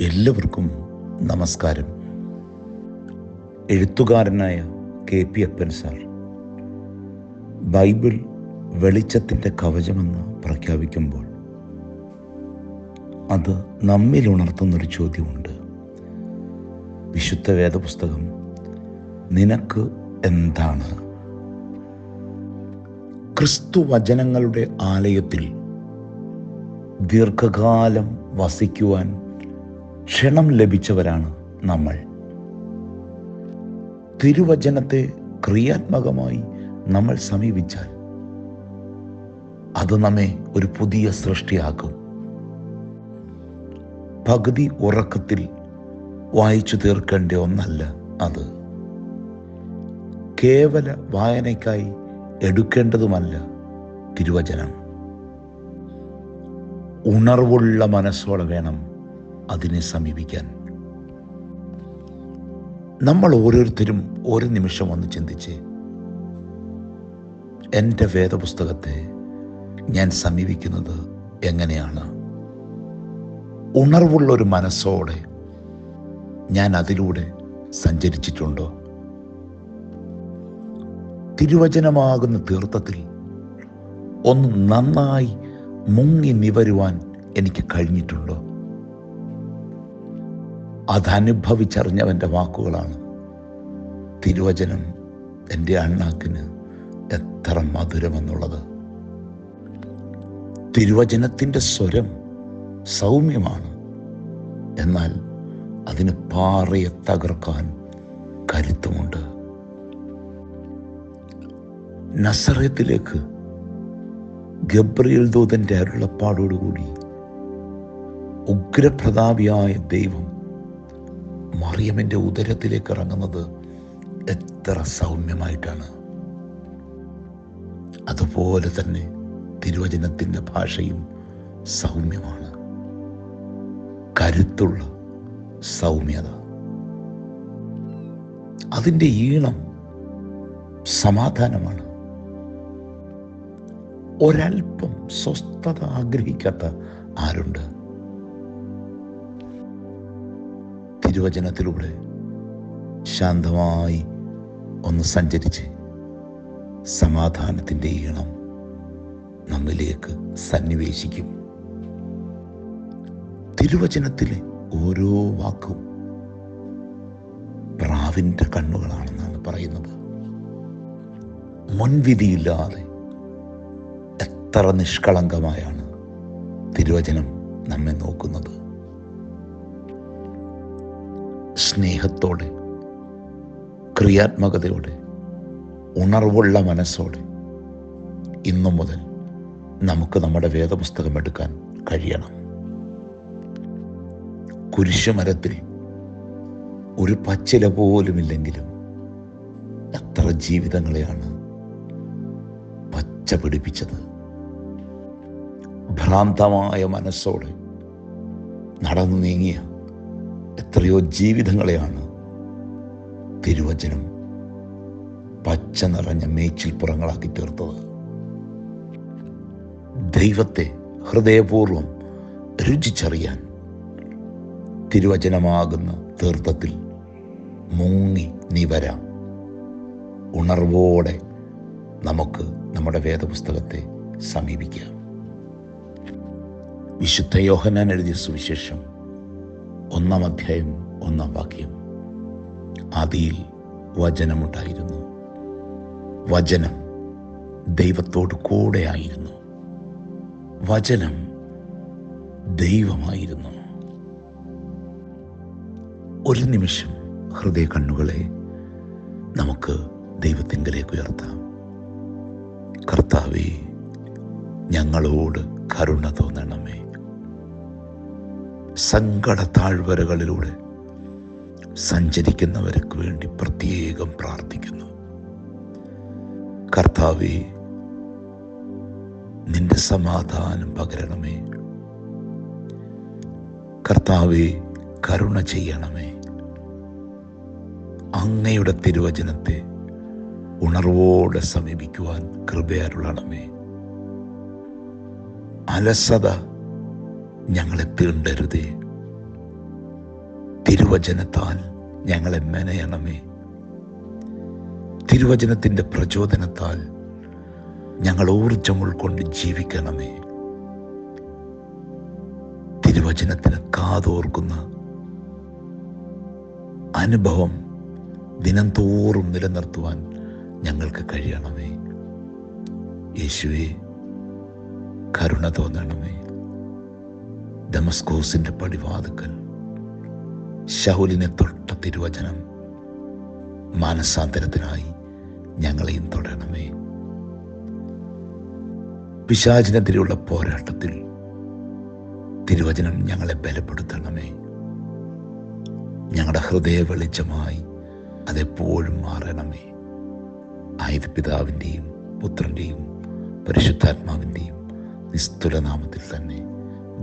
എല്ലാവർക്കും നമസ്കാരം. എഴുത്തുകാരനായ K P Appan sir bible വെളിച്ചത്തിന്റെ കവചമെന്ന് പ്രഖ്യാപിക്കുമ്പോൾ അത് നമ്മിൽ ഉണർത്തുന്നൊരു ചോദ്യമുണ്ട്. വിശുദ്ധ വേദപുസ്തകം നിനക്ക് എന്താണ്? ക്രിസ്തു വചനങ്ങളുടെ ആലയത്തിൽ ദീർഘകാലം വസിക്കുവാൻ ക്ഷണം ലഭിച്ചവരാണ് നമ്മൾ. തിരുവചനത്തെ ക്രിയാത്മകമായി നമ്മൾ സമീപിച്ചാൽ അത് നമ്മെ ഒരു പുതിയ സൃഷ്ടിയാക്കും. പകുതി ഉറക്കത്തിൽ വായിച്ചു തീർക്കേണ്ട ഒന്നല്ല അത്. കേവല വായനയ്ക്കായി എടുക്കേണ്ടതുമല്ല തിരുവചനം. ഉണർവുള്ള മനസ്സോടെ വേണം അതിനെ സമീപിക്കാൻ. നമ്മൾ ഓരോരുത്തരും ഒരു നിമിഷം ഒന്ന് ചിന്തിച്ച് എന്റെ വേദപുസ്തകത്തെ ഞാൻ സമീപിക്കുന്നത് എങ്ങനെയാണ്? ഉണർവുള്ള ഒരു മനസ്സോടെ ഞാൻ അതിലൂടെ സഞ്ചരിച്ചിട്ടുണ്ടോ? തിരുവചനമാകുന്ന തീർത്ഥത്തിൽ ഒന്ന് നന്നായി മുങ്ങി നിവരുവാൻ എനിക്ക് കഴിഞ്ഞിട്ടുണ്ടോ? അതനുഭവിച്ചറിഞ്ഞവന്റെ വാക്കുകളാണ്. തിരുവചനം എന്റെ അണ്ണാക്കിന് എത്ര മധുരമെന്നുള്ളത്. തിരുവചനത്തിന്റെ സ്വരം സൗമ്യമാണ്. എന്നാൽ അതിന് പാറയെ തകർക്കാൻ കരുത്തുമുണ്ട്. നസറത്തിലേക്ക് ഗബ്രിയൽ ദൂതന്റെ അരുളപ്പാടോടുകൂടി ഉഗ്രപ്രതാപിയായ ദൈവം മറിയമിന്റെ ഉദരത്തിലേക്ക് ഇറങ്ങുന്നത് എത്ര സൗമ്യമായിട്ടാണ്. അതുപോലെ തന്നെ തിരുവചനത്തിന്റെ ഭാഷയും സൗമ്യമാണ്. കരുത്തുള്ള സൗമ്യത. അതിന്റെ ഈണം സമാധാനമാണ്. ഒരൽപ്പം സ്വസ്ഥത ആഗ്രഹിക്കാത്ത ആരുണ്ട്? തിരുവചനത്തിലൂടെ ശാന്തമായി ഒന്ന് സഞ്ചരിച്ച് സമാധാനത്തിന്റെ ഈണം നമ്മിലേക്ക് സന്നിവേശിക്കും. തിരുവചനത്തിലെ ഓരോ വാക്കും പ്രാവിന്റെ കണ്ണുകളാണെന്നാണ് പറയുന്നത്. മുൻവിധിയില്ലാതെ എത്ര നിഷ്കളങ്കമായാണ് തിരുവചനം നമ്മെ നോക്കുന്നത്. സ്നേഹത്തോടെ ക്രിയാത്മകതയോടെ ഉണർവുള്ള മനസ്സോടെ ഇന്നു മുതൽ നമുക്ക് നമ്മുടെ വേദപുസ്തകം എടുക്കാൻ കഴിയണം. കുരിശുമരത്തിൽ ഒരു പച്ചില പോലുമില്ലെങ്കിലും എത്ര ജീവിതങ്ങളെയാണ് പച്ച പിടിപ്പിച്ചത്. ഭ്രാന്തമായ മനസ്സോടെ നടന്നു നീങ്ങിയ എത്രയോ ജീവിതങ്ങളെയാണ് തിരുവചനം പച്ച നിറഞ്ഞ മേച്ചിൽ പുറങ്ങളാക്കി തീർത്തത്. ദൈവത്തെ ഹൃദയപൂർവം രുചിച്ചറിയാൻ തിരുവചനമാകുന്ന തീർത്ഥത്തിൽ മുങ്ങി നീ വരാം. ഉണർവോടെ നമുക്ക് നമ്മുടെ വേദപുസ്തകത്തെ സമീപിക്കാം. വിശുദ്ധ യോഹനാൻ എഴുതിയ സുവിശേഷം ഒന്നാം അധ്യായം ഒന്നാം വാക്യം. ആദിയിൽ വചനമുണ്ടായിരുന്നു. വചനം ദൈവത്തോട് കൂടെയായിരുന്നു വചനം ദൈവമായിരുന്നു. ഒരു നിമിഷം ഹൃദയ കണ്ണുകളെ നമുക്ക് ദൈവത്തിങ്കലേക്ക് ഉയർത്താം. കർത്താവേ ഞങ്ങളോട് കരുണ തോന്നണമേ. സങ്കട താഴ്വരകളിലൂടെ സഞ്ചരിക്കുന്നവർക്ക് വേണ്ടി പ്രത്യേകം പ്രാർത്ഥിക്കുന്നു. കർത്താവെ നിന്റെ സമാധാനം പകരണമേ. കർത്താവെ കരുണ ചെയ്യണമേ. അങ്ങയുടെ തിരുവചനത്തെ ഉണർവോടെ സമീപിക്കുവാൻ കൃപയരുളണമേ. അലസത ഞങ്ങളെ തീണ്ടരുതേ തിരുവചനത്താൽ ഞങ്ങളെ മെനയണമേ. തിരുവചനത്തിന്റെ പ്രചോദനത്താൽ ഞങ്ങൾ ഊർജം ഉൾക്കൊണ്ട് ജീവിക്കണമേ. തിരുവചനത്തിന് കാതോർക്കുന്ന അനുഭവം ദിനം തോറും നിലനിർത്തുവാൻ ഞങ്ങൾക്ക് കഴിയണമേ. യേശുവേ കരുണ തോന്നണമേ. ഡമസ്കോസിന്റെ പടിവാതുക്കൽ ശൗലിനെ തൊട്ട തിരുവചനം മാനസാന്തരത്തിനായി ഞങ്ങളെയും തൊടണമേ. പിശാചിനെതിരെയുള്ള പോരാട്ടത്തിൽ തിരുവചനം ഞങ്ങളെ ബലപ്പെടുത്തണമേ. ഞങ്ങളുടെ ഹൃദയ വെളിച്ചമായി അതെപ്പോഴും മാറണമേ. ആയത് പിതാവിന്റെയും പുത്രന്റെയും പരിശുദ്ധാത്മാവിന്റെയും നിസ്തുലനാമത്തിൽ തന്നെ.